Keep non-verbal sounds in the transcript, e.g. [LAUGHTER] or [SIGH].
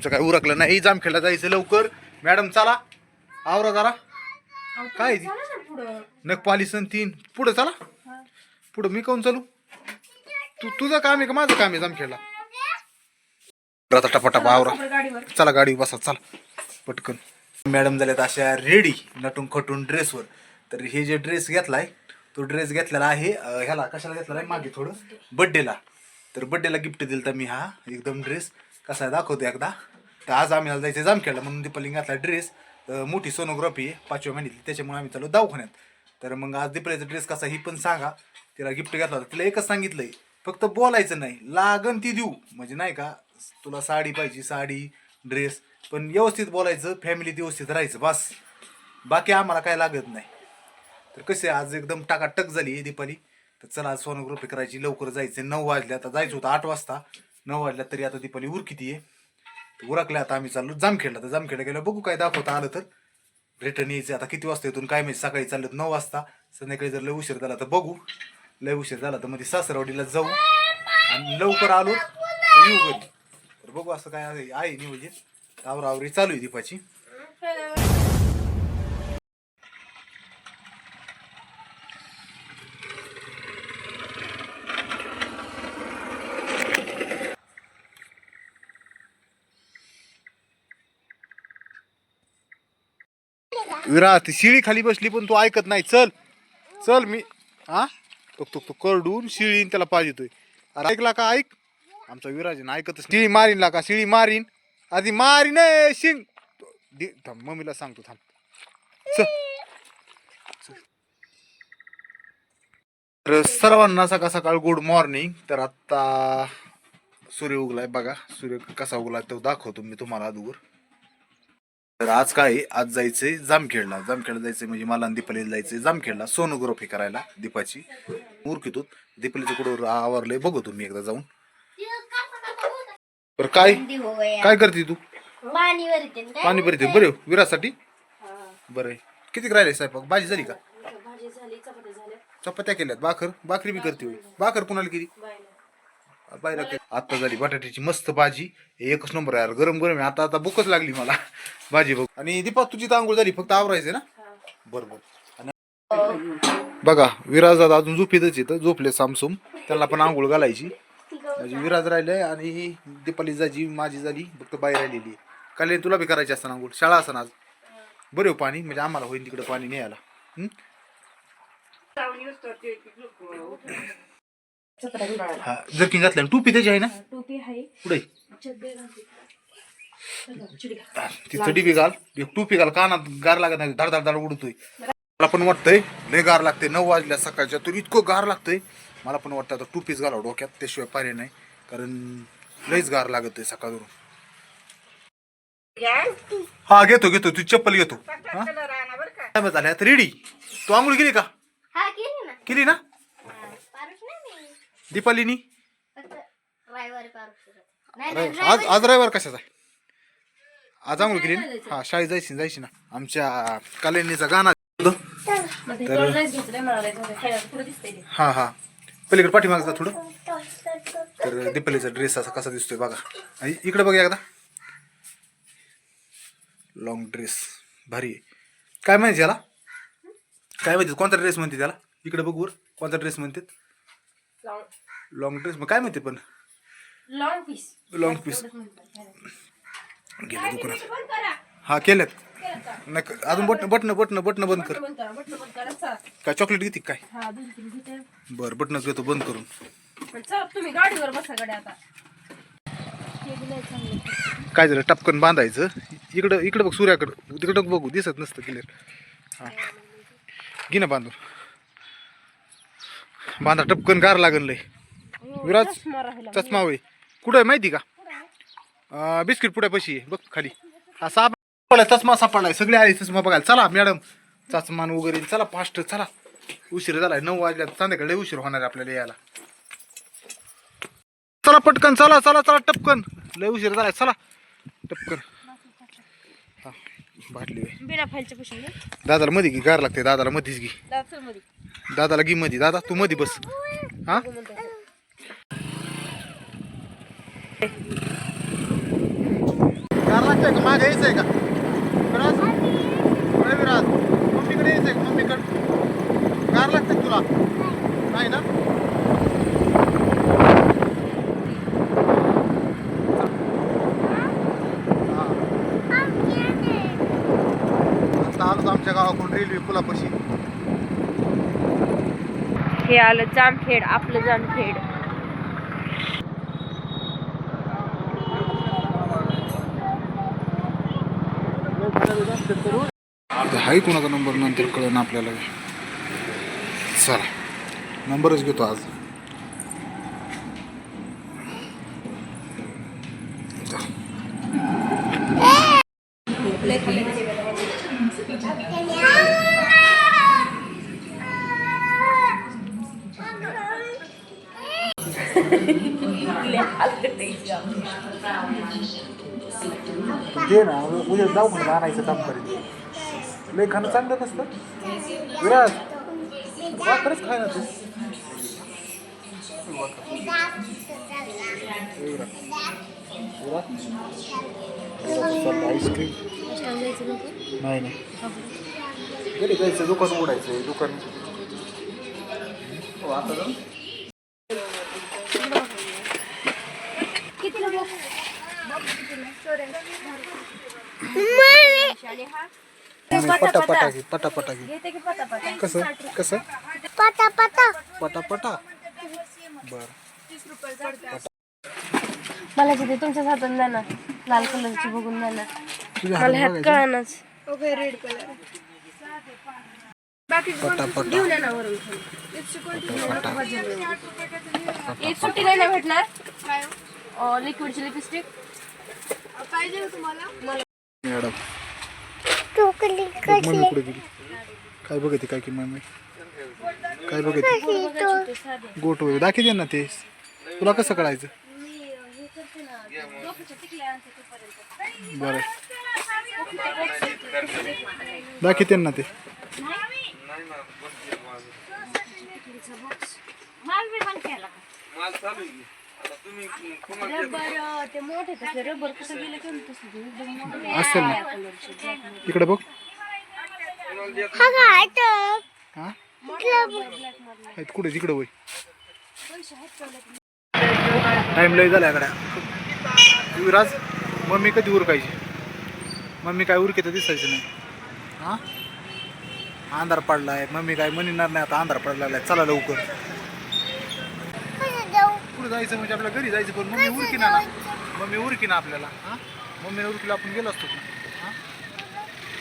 आमचं काय उरकलं नाही. जामखेडला जायचं लवकर. मॅडम चला. आवरा जरा. काय? ती नक पालिसन तीन. पुढं चला. पुढं मी काऊन चालू? तू तुझं काम आहे का? माझं काम आहे जामखेडला आता टपाटपा आवरा. चला गाडी बसा. चला. पटकन. मॅडम झाल्यात अशा रेडी नटून खटून ड्रेसवर तर हे जे ड्रेस घेतलाय तो ड्रेस घेतलेला आहे ह्याला कशाला घेतलेला आहे? मागे थोडं. बड्डेला तर बड्डेला गिफ्ट दिलं तर मी हा. एकदम ड्रेस कसा आहे? दाखवतो एकदा. तर आज आम्ही जायचं जामखेडला म्हणून दीपाली घातला ड्रेस मोठी सोनोग्राफी आहे पाचव्या महिन्यातली. त्याच्यामुळे आम्ही चालू दवाखान्यात. तर मग आज दीपालीचा ड्रेस कसा ही पण सांगा. तिला गिफ्ट घातला होता. तिला एकच सांगितलंय. फक्त बोलायचं नाही. लागन ती देऊ. म्हणजे नाही का तुला साडी पाहिजे साडी ड्रेस पण व्यवस्थित बोलायचं फॅमिली व्यवस्थित राहायचं बस. बाकी आम्हाला काय लागत नाही. तर कसे आज एकदम टाकाटक झाली आहे दीपाली. तर चला आज सोनोग्राफी करायची. लवकर जायचं नऊ वाजल्या आता जायचं होतं आठ वाजता. नऊ वाजल्या तरी आता दीपाली उर किती आहे. उरकल्या आता आम्ही चाललो. जामखेडला तर जामखेडला गेलो. बघू काय दाखवता आलं तर. रिटर्न यायचं आता किती वाजता येतून काय माहिती. सकाळी चाललो नऊ वाजता. संध्याकाळी जर लय उशीर झाला तर बघू. लय उशीर झाला तर मध्ये सासरवाडीला जाऊ. आणि लवकर आलो तर येऊ घरी. तर बघू असं काय आहे. आहे नियोजन. आवरावरी चालू आहे दीपाची. विरा ती शिळी खाली बसली पण तू ऐकत नाही. चल चल मी हा? तो तो तो करडून शिळीन त्याला पाहिजे अरे ऐकला का? ऐक. आमचा विराज ऐकत ऐकतच शिळी मारीन ला का शिळी मारीन. आधी मारीन शिंग. दे- थांब मम्मीला सांगतो थांब. चल. चल. तर सर्वांना सकाळ सकाळ गुड मॉर्निंग. तर आता सूर्य उगलाय बघा. सूर्य कसा उगलाय तो दाखवतो मी तुम्हाला अगोदर. तर आज काय? आज जायचंय जामखेडला. जामखेडला जायचंय म्हणजे मला आणि दीपालीला जायचंय जामखेडला सोनोग्राफी करायला दीपाची. मूर्खीतून दीपालीचं कुठं आवरलंय बघू तुम्ही एकदा जाऊन. तर काय? काय करते तू? पाणी भरते बरे विरासाठी बरं. किती राहिले स्वयंपाक? भाजी झाली का? चपात्या केल्यात. भाकर? भाकरी बी करते होय. भाकर कुणाला केली? केली. आता झाली बटाट्याची मस्त भाजी एकच नंबर यार गरम गरम आहे. आता आता भूकच लागली मला. भाजी बघ. आणि दीपा तुझी आंघोळ झाली फक्त आवरायचे ना? बरोबर आणि बघा विराज दादा अजून झोपेतच येतं. झोपले सामसूम. त्याला पण आंघोळ घालायची. म्हणजे विराज राहिले आणि दीपाली जाजी माझी झाली फक्त बाई राहिलेली आहे. काल तुला बी करायची असताना आंघोळ. शाळा असताना आज. बरे हो पाणी. म्हणजे आम्हाला होईल तिकडे पाणी न्यायला. हं? चपात्या गुंडाळा हा जर्किंग घातलं टोपी त्याची आहे ना? टोपी आहे. पुढे चड्डे घालते चिडी ती चडी बी घाल. एक टोपी घाल कानात गार लागत नाही धड धड धड उडतोय. मला पण वाटतंय लय गार लागते नऊ वाजल्या सकाळच्या तर इतकं गार लागतंय. मला पण वाटतं आता टोपीच घालावं डोक्यात त्याशिवाय पर्याय नाही. कारण लयच गार लागत आहे सकाळवरून हा घेतो घेतो. तू चप्पल घेतो. हा? काय बरं झालं? आता रेडी तू आंघोळ गेली का? हा केली ना. केली दीपालीनी? रविवारी. आज आज रविवार कशाचा आहे? आज आंघोळ केली ना? हा शाळेत जायची जायची ना. आमच्या कालेनीचा गाणं होतं. नाहीच घेतलंय मला लय झालंय. खायला पुढे दिसतंय ते. हा हा. पलीकडे पाठीमागं जा थोडं. तर दीपालीचा ड्रेस असा कसा दिसतोय बघा. आणि इकडे बघा एकदा. लॉंग ड्रेस भारी आहे. काय माहिती याला काय माहिती कोणता ड्रेस म्हणते त्याला? इकडे बघू वर. कोणता ड्रेस म्हणतात लॉंग ड्रेस मग काय माहिती पण? लॉंग पीस लॉंग पीस गेले दुकानात. हा केल्यात. नाही अजून बटन बटन बटन बटन बंद कर. काय चॉकलेट घेते काय? हा बरं बटनच घेतो बंद करून. तुम्ही गाडीवर बसा आता. काय झालं? टपकन बांधायचं. इकडं इकडं बघ सूर्याकडं. तिकडं बघू दिसत नसतं क्लिअर हां. घे ना बांधून. बांधा टपकन गार लागन लय. विराज चष्मा राहिला. चष्मा होय. कुठं आहे माहिती का? अं, बिस्किट पुढ्यापाशी आहे. बघ खाली. हा सापडला चष्मा सापडलाय सगळे आले चष्मा बघायला. चला मॅडम. चष्मान वगैरे. चला फास्ट. चला. उशीर झालाय नऊ वाजल्या संध्याकाळी लय उशीर होणार आहे आपल्याला यायला. चला पटकन. चला चला चला टपकन. लय उशीर झालाय. चला टपकन. हा बाटली होय. बिना फाईलच्या पुसून घे. दादाला मध्ये घे. गार लागते दादाला मधीच घे. दादा दादाला घे मध्ये. दादा तू मध्ये बस. हा? म्हणतो. का मागे यायचंय का? विराज अरे विराज मम्मीकडे यायचंय का? मम्मीकडे. गार लागतं तुला? नाही ना? आता आलोच आमच्या गावाकडून रेल्वे पुलापाशी. हे आलं जामखेड आपलं जामखेड. हाय कोणाचा नंबर नंतर कळण आपल्याला. चला. नंबरच घेतो आज. [LAUGHS] घे ना उद्या जाऊ म्हणून आणायचं काम करेल लय खाणं चांगलं नसतं विराज खरंच खाय ना तू. आईस्क्रीम नाही नाही. घरी जायचं दुकान उघडायचं दुकान. हो आता जाऊ. पटा पटा घे पटा पटा घे घेते की पता पता कसं कसं? पता पता पटा पटा बर. मला तिथे तुमच्या हातात द्या ना लाल कलरची बघून ना तुझ्या मला हातात ह्यात बघायचं कळणच ओके रेड कलर पटा पटा घेऊन या ना वरून? एक सुट्टी नाही ना भेटणार? लिक्विडची लिपस्टिक पाहिजे का तुम्हाला? मॅडम. टोकली मम्मी कुठे गेली? काय बघते काय की मम्मी काय बघते गोट वगैरे दाखी दे ना ते. तुला कसं कळायचं? बरं. दाखवते ना ते. रबर ते मोठे तसले रबर कसं गेलं की तसं एकदम मोठं असेल ना. इकडे बघ. हा आहेत. कुठे? तिकडे वय. टाइम लय झाला गड्या विराज मम्मी कधी उरकायची? मम्मी काय उरकी तर दिसायचं नाही. हा? अंधार पडलाय. मम्मी काय म्हणणार नाही आता अंधार पडला चला लवकर. पुढे जायचं म्हणजे आपल्या घरी जायचं पण मम्मी उरकी ना ना. मम्मी उरकी ना आपल्याला हा? मम्मीने उरकीला आपण गेलो असतो.